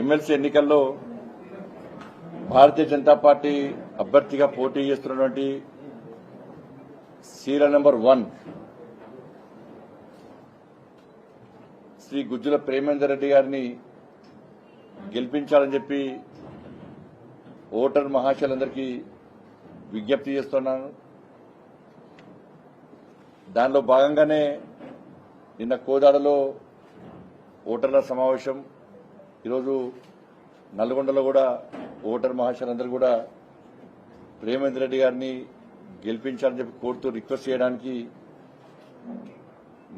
MLC ఎన్నికల్లో భారతీయ Janata party అభ్యర్థిగా పోటీ చేస్తున్నటువంటి serial number one Shri Gujjula Premender Reddy గారిని గెలిపించాలని చెప్పి ఓటర్ మహాశయులందరికీ విజ్ఞప్తి చేస్తున్నాను. దానిలో భాగంగానే నిన్న కోదాడలో ఓటర్ల సమావేశం ఈరోజు నల్గొండలో కూడా ఓటర్ మహాశయులందరూ కూడా ప్రేమేంద్ర రెడ్డి గారిని గెలిపించాలని చెప్పి కోరుతూ రిక్వెస్ట్ చేయడానికి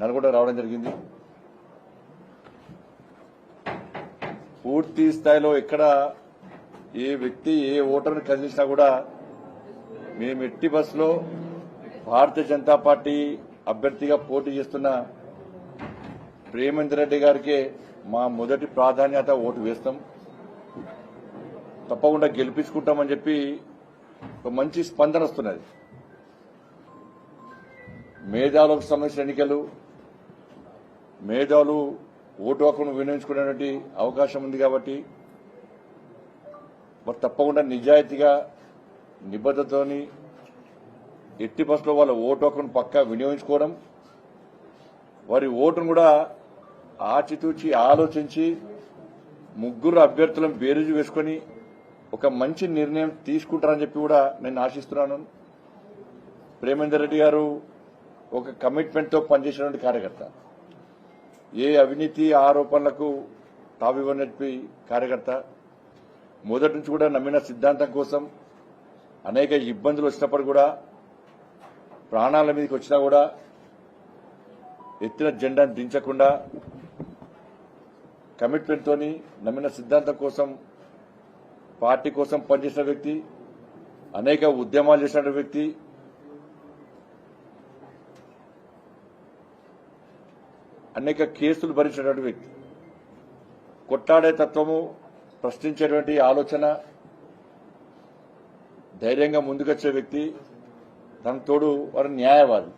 నల్గొండ రావడం జరిగింది. పూర్తి స్థాయిలో ఎక్కడ ఏ వ్యక్తి ఏ ఓటర్ని కదిలించినా కూడా మేము ఎట్టి బస్సులో భారతీయ జనతా పార్టీ అభ్యర్థిగా పోటీ చేస్తున్న ప్రేమేంద్ర రెడ్డి గారికే మా మొదటి ప్రాధాన్యత ఓటు వేస్తాం. తప్పకుండా గెలిపించుకుంటామని చెప్పి ఒక మంచి స్పందన వస్తున్నది. మేధావులకు సంబంధించిన ఎన్నికలు మేధావులు ఓటు హక్కును వినియోగించుకునేటువంటి అవకాశం ఉంది కాబట్టి మరి తప్పకుండా నిజాయితీగా నిబద్ధతోని ఎట్టి బస్సులో వాళ్ళ ఓటు హక్కును పక్కా వినియోగించుకోవడం వారి ఓటును కూడా ఆచితూచి ఆలోచించి ముగ్గురు అభ్యర్థులను బేరుజు వేసుకొని ఒక మంచి నిర్ణయం తీసుకుంటారని చెప్పి కూడా నేను ఆశిస్తున్నాను. ప్రేమేందర్ రెడ్డి గారు ఒక కమిట్మెంట్తో పనిచేసినటువంటి కార్యకర్త. ఏ అవినీతి ఆరోపణలకు తావివ్వనప్పి కార్యకర్త. మొదటి నుంచి కూడా నమ్మిన సిద్ధాంతం కోసం అనేక ఇబ్బందులు వచ్చినప్పుడు కూడా ప్రాణాల మీదకి వచ్చినా కూడా ఎత్తిన జెండాను దించకుండా కమిట్మెంట్ తోని నమ్మిన సిద్ధాంతం కోసం పార్టీ కోసం పనిచేసిన వ్యక్తి అనేక ఉద్యమాలు చేసిన వ్యక్తి అనేక కేసులు భరించినటువంటి వ్యక్తి. కొట్లాడే తత్వము ప్రశ్నించేటువంటి ఆలోచన ధైర్యంగా ముందుకొచ్చే వ్యక్తి తన తోడు వారు న్యాయవాది.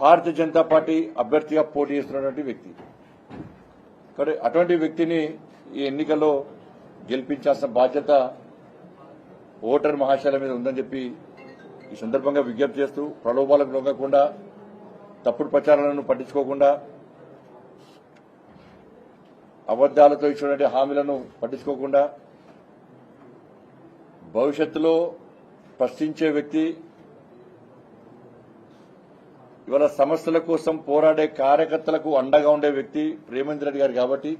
భారతీయ జనతా పార్టీ అభ్యర్థిగా పోటీ చేస్తున్నటువంటి వ్యక్తి. కాబట్టి అటువంటి వ్యక్తిని ఈ ఎన్నికల్లో గెలిపించాల్సిన బాధ్యత ఓటర్ మహాశయాల మీద ఉందని చెప్పి ఈ సందర్భంగా విజ్ఞప్తి చేస్తూ ప్రలోభాలకు లొంగకుండా తప్పుడు ప్రచారాలను పట్టించుకోకుండా అబద్దాలతో ఇచ్చినటువంటి హామీలను పట్టించుకోకుండా భవిష్యత్తులో ప్రశ్నించే వ్యక్తి ఇవాళ సమస్యల కోసం పోరాడే కార్యకర్తలకు అండగా ఉండే వ్యక్తి ప్రేమేంద్ర రెడ్డి గారు కాబట్టి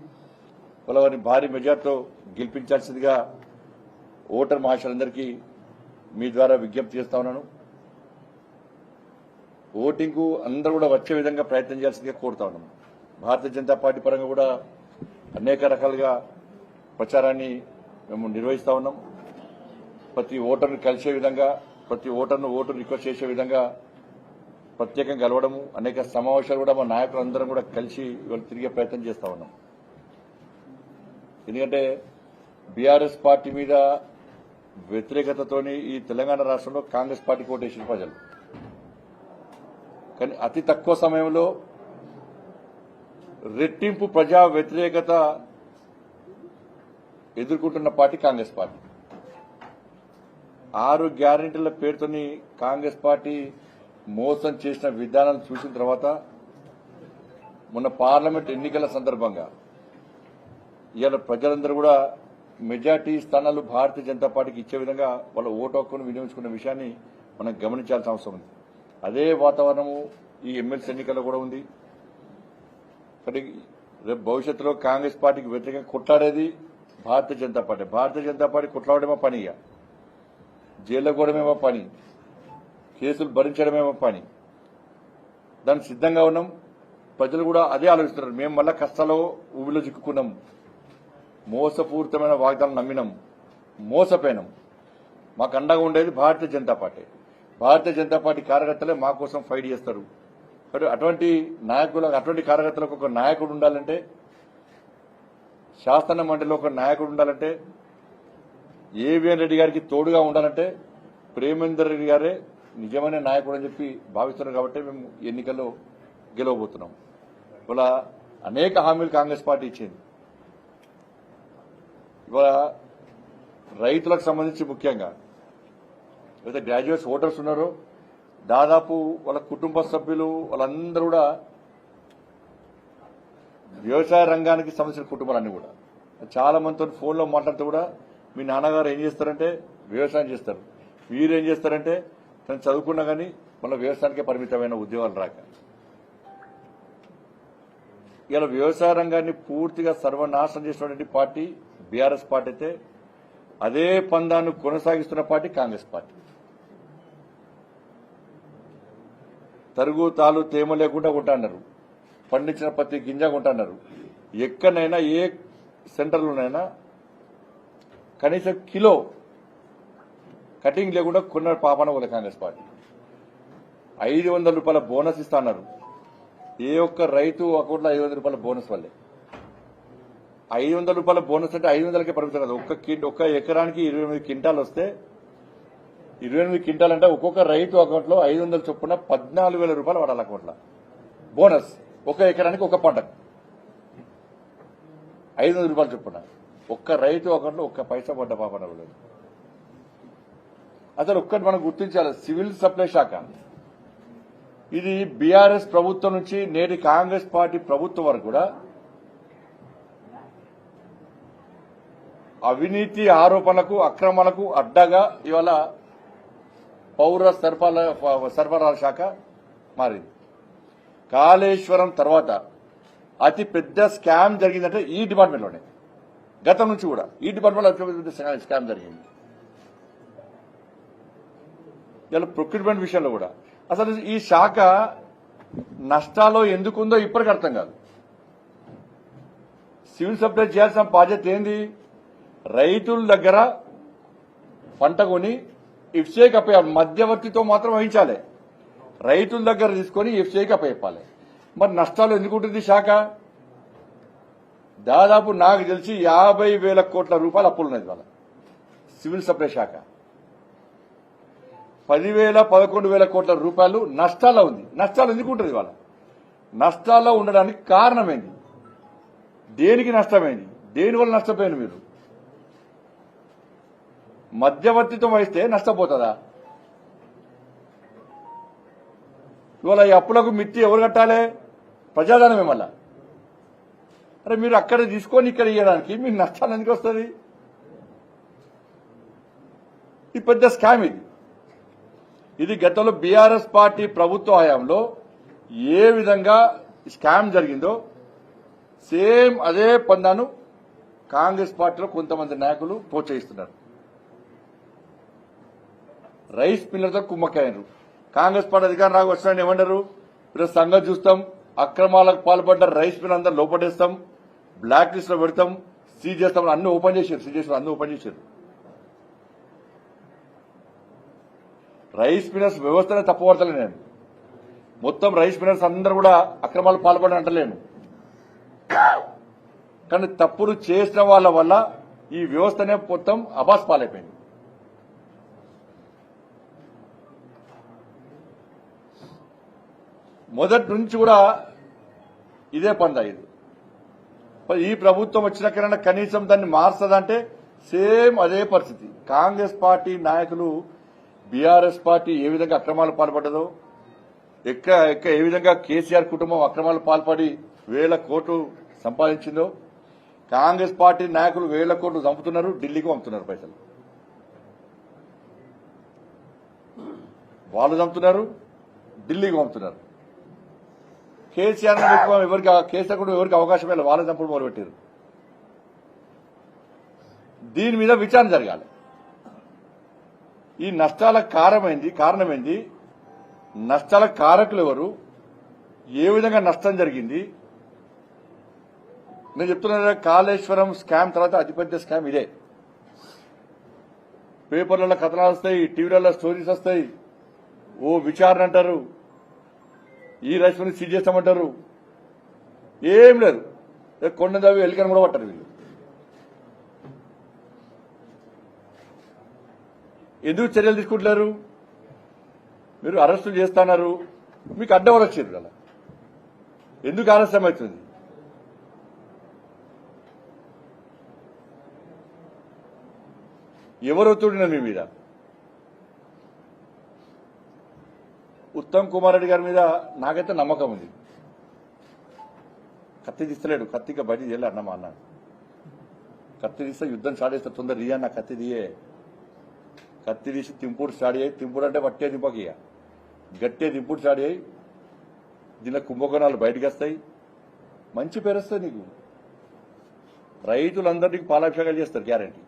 ఇవాళ వారిని భారీ మెజార్టీతో గెలిపించాల్సిందిగా ఓటర్ మహాశయులందరికీ మీ ద్వారా విజ్ఞప్తి చేస్తా ఉన్నాను. ఓటింగ్ అందరూ కూడా వచ్చే విధంగా ప్రయత్నం చేయాల్సిందిగా కోరుతా ఉన్నాం. భారతీయ జనతా పార్టీ పరంగా కూడా అనేక రకాలుగా ప్రచారాన్ని మేము నిర్వహిస్తా ఉన్నాం. ప్రతి ఓటర్ను కలిసే విధంగా ప్రతి ఓటర్ను ఓటు రిక్వెస్ట్ చేసే విధంగా ప్రత్యేకంగా కలవడము అనేక సమావేశాలు కూడా మా నాయకులందరం కూడా కలిసి ఇవాళ తిరిగే ప్రయత్నం చేస్తా ఉన్నాం. ఎందుకంటే బీఆర్ఎస్ పార్టీ మీద వ్యతిరేకతతోని ఈ తెలంగాణ రాష్ట్రంలో కాంగ్రెస్ పార్టీ ఓటేసిన ప్రజలు. కానీ అతి తక్కువ సమయంలో రెట్టింపు ప్రజా వ్యతిరేకత ఎదుర్కొంటున్న పార్టీ కాంగ్రెస్ పార్టీ. ఆరు గ్యారెంటీల పేరుతోని కాంగ్రెస్ పార్టీ మోసం చేసిన విధానాలు చూసిన తర్వాత మొన్న పార్లమెంట్ ఎన్నికల సందర్భంగా ఇవాళ ప్రజలందరూ కూడా మెజార్టీ స్థానాలు భారతీయ జనతా పార్టీకి ఇచ్చే విధంగా వాళ్ళ ఓటు హక్కును వినియోగించుకున్న విషయాన్ని మనం గమనించాల్సిన అవసరం ఉంది. అదే వాతావరణము ఈ ఎమ్మెల్సీ ఎన్నికల్లో కూడా ఉంది. కానీ రేపు భవిష్యత్తులో కాంగ్రెస్ పార్టీకి వ్యతిరేకంగా కొట్లాడేది భారతీయ జనతా పార్టీ. భారతీయ జనతా పార్టీ కొట్లాడమే పని ఇక జైల్లో కూడమేమో పని. కేసులు భరించడమేమో పని. దానికి సిద్ధంగా ఉన్నాం. ప్రజలు కూడా అదే ఆలోచిస్తున్నారు. మేము మళ్ళా కష్టాల్లో ఊబిలో చిక్కుకున్నాం. మోసపూరితమైన వాగ్దానం నమ్మినాం. మోసపోయినాం. మాకు అండగా ఉండేది భారతీయ జనతా పార్టీ. భారతీయ జనతా పార్టీ కార్యకర్తలే మా కోసం ఫైట్ చేస్తారు. మరి అటువంటి నాయకులకు అటువంటి కార్యకర్తలకు ఒక నాయకుడు ఉండాలంటే శాసన మండలిలో ఒక నాయకుడు ఉండాలంటే ఏవిఎన్ రెడ్డి గారికి తోడుగా ఉండాలంటే ప్రేమేందర్ రెడ్డి గారే నిజమైన నాయకుడు అని చెప్పి భావిస్తున్నారు కాబట్టి మేము ఎన్నికల్లో గెలవబోతున్నాం. ఇలా అనేక హామీలు కాంగ్రెస్ పార్టీ ఇచ్చింది. ఇవాళ రైతులకు సంబంధించి ముఖ్యంగా ఏదైతే గ్రాడ్యుయేట్స్ ఓటర్స్ ఉన్నారో దాదాపు వాళ్ళ కుటుంబ సభ్యులు వాళ్ళందరూ కూడా వ్యవసాయ రంగానికి సంబంధించిన కుటుంబాలన్నీ కూడా. చాలా మందితో ఫోన్లో మాట్లాడితే కూడా మీ నాన్నగారు ఏం చేస్తారంటే వ్యవసాయం చేస్తారు. మీరు ఏం చేస్తారంటే తను చదువుకున్నా కానీ మళ్ళీ వ్యవసాయానికే పరిమితమైన ఉద్యోగాలు రాక. ఇలా వ్యవసాయ రంగాన్ని పూర్తిగా సర్వనాశనం చేసినటువంటి పార్టీ బీఆర్ఎస్ పార్టీ అయితే అదే పందాన్ని కొనసాగిస్తున్న పార్టీ కాంగ్రెస్ పార్టీ. తరుగు తాలు తేమ లేకుండా కొంటున్నారు పండించిన ప్రతి గింజ కొంటున్నారు ఎక్కడైనా ఏ సెంటర్లోనైనా కనీసం కిలో కటింగ్ లేకుండా కొన్న పాపన కూడా కాంగ్రెస్ పార్టీ. ఐదు వందల రూపాయల బోనస్ ఇస్తున్నారు ఏ ఒక్క రైతు అకౌంట్లో ఐదు వందల రూపాయల బోనస్ వల్లే. ఐదు వందల రూపాయల బోనస్ అంటే ఐదు వందలకే పరిమితం కదా. ఒక్క ఒక్క ఎకరానికి ఇరవై ఎనిమిది క్వింటాలు వస్తే ఇరవై ఎనిమిది క్వింటాల్ అంటే ఒక్కొక్క రైతు అకౌంట్లో ఐదు వందల చొప్పున పద్నాలుగు వేల రూపాయలు వాడాలి అకౌంట్లో. బోనస్ ఒక ఎకరానికి ఒక పంటకు ఐదు వందల రూపాయలు చొప్పున. ఒక్క రైతు అకౌంట్లో ఒక్క పైసా పడ్డ పాపన లేదు. అసలు ఒక్కటి మనం గుర్తించాలి సివిల్ సప్లై శాఖ. ఇది బీఆర్ఎస్ ప్రభుత్వం నుంచి నేటి కాంగ్రెస్ పార్టీ ప్రభుత్వం వరకు కూడా అవినీతి ఆరోపణలకు అక్రమాలకు అడ్డగా ఇవాళ పౌర సరఫరా సరఫరాల శాఖ మారింది. కాళేశ్వరం తర్వాత అతి పెద్ద స్కామ్ జరిగిందంటే ఈ డిపార్ట్మెంట్లోనే. గతం నుంచి కూడా ఈ డిపార్ట్మెంట్లో అతి పెద్ద స్కామ్ జరిగింది. ఇలా ప్రొక్యూర్మెంట్ విషయంలో కూడా. అసలు ఈ శాఖ నష్టాల్లో ఎందుకుందో ఇప్పటికి అర్థం కాదు. సివిల్ సప్లై చేయాల్సిన బాధ్యత ఏంది? రైతుల దగ్గర పంట కొని ఇఫ్సేకి అప్పయ్యాలి మధ్యవర్తితో మాత్రం వహించాలి. రైతుల దగ్గర తీసుకొని ఇఫ్సేకి అప్పయ్యాలి మరి నష్టాలు ఎందుకు ఉంటుంది శాఖ? దాదాపు నాకు తెలిసి యాభై వేల కోట్ల రూపాయలు అప్పులు ఉన్నాయి వాళ్ళ సివిల్ సప్లై శాఖ. పదివేల పదకొండు వేల కోట్ల రూపాయలు నష్టాల్లో ఉంది. నష్టాలు ఎందుకు ఉంటుంది వాళ్ళ నష్టాల్లో ఉండడానికి కారణమైంది? దేనికి నష్టమైంది? దేనివల్ల నష్టపోయింది మీరు? మధ్యవర్తిత్వం వహిస్తే నష్టపోతుందా ఇవాళ ఈ అప్పులకు మిత్తి ఎవరు కట్టాలి? ప్రజాధనమే మళ్ళా. అరే మీరు అక్కడ తీసుకొని ఇక్కడ ఇవ్వడానికి మీకు నష్టాలు ఎందుకు వస్తుంది? ఈ పెద్ద స్కామ్ ఇది. ఇది గతంలో బీఆర్ఎస్ పార్టీ ప్రభుత్వ హయాంలో ఏ విధంగా స్కామ్ జరిగిందో సేమ్ అదే పందాను కాంగ్రెస్ పార్టీలో కొంతమంది నాయకులు ప్రోత్సహిస్తున్నారు. రైస్ మిల్లర్తో కుమ్మక్కయ్యారు కాంగ్రెస్ పార్టీ అధికారం రాక వచ్చిన ఏమన్నారు ఇప్పుడు సంగతి చూస్తాం. అక్రమాలకు పాల్పడ్డ రైస్ మిల్ అందరు లోపడేస్తాం బ్లాక్ లిస్ట్లో పెడతాం. సీజ్ చేస్తాం అన్ని ఓపెన్ చేశారు సీజ్ చేసారు అన్ని ఓపెన్ చేశారు రైస్ మినర్స్ వ్యవస్థనే తప్పుపడతలే నేను మొత్తం రైస్ మినర్స్ అందరూ కూడా అక్రమాలు పాల్పడి అంటలేను కానీ తప్పులు చేసిన వాళ్ళ వల్ల ఈ వ్యవస్థనే మొత్తం అబాస్ పాలైపోయింది. మొదటి నుంచి కూడా ఇదే పందా ఇది ఈ ప్రభుత్వం వచ్చినాకైనా కనీసం దాన్ని మార్చదంటే సేమ్ అదే పరిస్థితి. కాంగ్రెస్ పార్టీ నాయకులు బీఆర్ఎస్ పార్టీ ఏ విధంగా అక్రమాలు పాల్పడ్డదో ఎక్క ఎక్క ఏ విధంగా కేసీఆర్ కుటుంబం అక్రమాలు పాల్పడి వేల కోట్లు సంపాదించిందో కాంగ్రెస్ పార్టీ నాయకులు వేల కోట్లు చంపుతున్నారు ఢిల్లీకి పంపుతున్నారు పైసలు. వాళ్ళు చంపుతున్నారు ఢిల్లీకి పంపుతున్నారు. కేసీఆర్ ఎవరికి కేసీఆర్ కూడా ఎవరికి అవకాశం లేదు వాళ్ళ చంపుడు మొదలుపెట్టారు. దీని మీద విచారణ జరగాలి. ఈ నష్టాలకు కారణమైంది కారణమైంది నష్టాల కారకులు ఎవరు? ఏ విధంగా నష్టం జరిగింది? నేను చెప్తున్నా కాళేశ్వరం స్కామ్ తర్వాత అతిపెద్ద స్కామ్ ఇదే. పేపర్లలో కథనాలు వస్తాయి టీవీలలో స్టోరీస్ వస్తాయి. ఓ విచారణ అంటారు ఈ రైస్ని సీజ్ చేస్తామంటారు. ఏం లేదు. ఏ కొండ దవ్వి ఎలికని కూడా పట్టారు వీళ్ళు. ఎందుకు చర్యలు తీసుకుంటున్నారు మీరు అరెస్టులు చేస్తున్నారు. మీకు అడ్డం వచ్చింది అలా. ఎందుకు ఆలస్యం అవుతుంది? ఎవరు ఒత్తిడిన మీ మీద? ఉత్తమ్ కుమార్ రెడ్డి గారి మీద నాకైతే నమ్మకం ఉంది. కత్తి తీస్తలేడు. కత్తిగా బయట చేయలే అన్నమా అన్నాడు. కత్తి తీస్తే యుద్ధం సాడేస్తే తొందర రియా నా కత్తి తీయే. కత్తి తీసి తింపుడు స్టార్ట్ చేయి. తింపుడు అంటే పట్టే దింపక ఇక గట్టే దింపుడు స్టార్ట్ అయ్యి దీనిలో కుంభకోణాలు బయటకు వస్తాయి. మంచి పేరు వస్తుంది నీకు. రైతులందరినీ పాలాభిషేకాలు చేస్తారు గ్యారంటీ.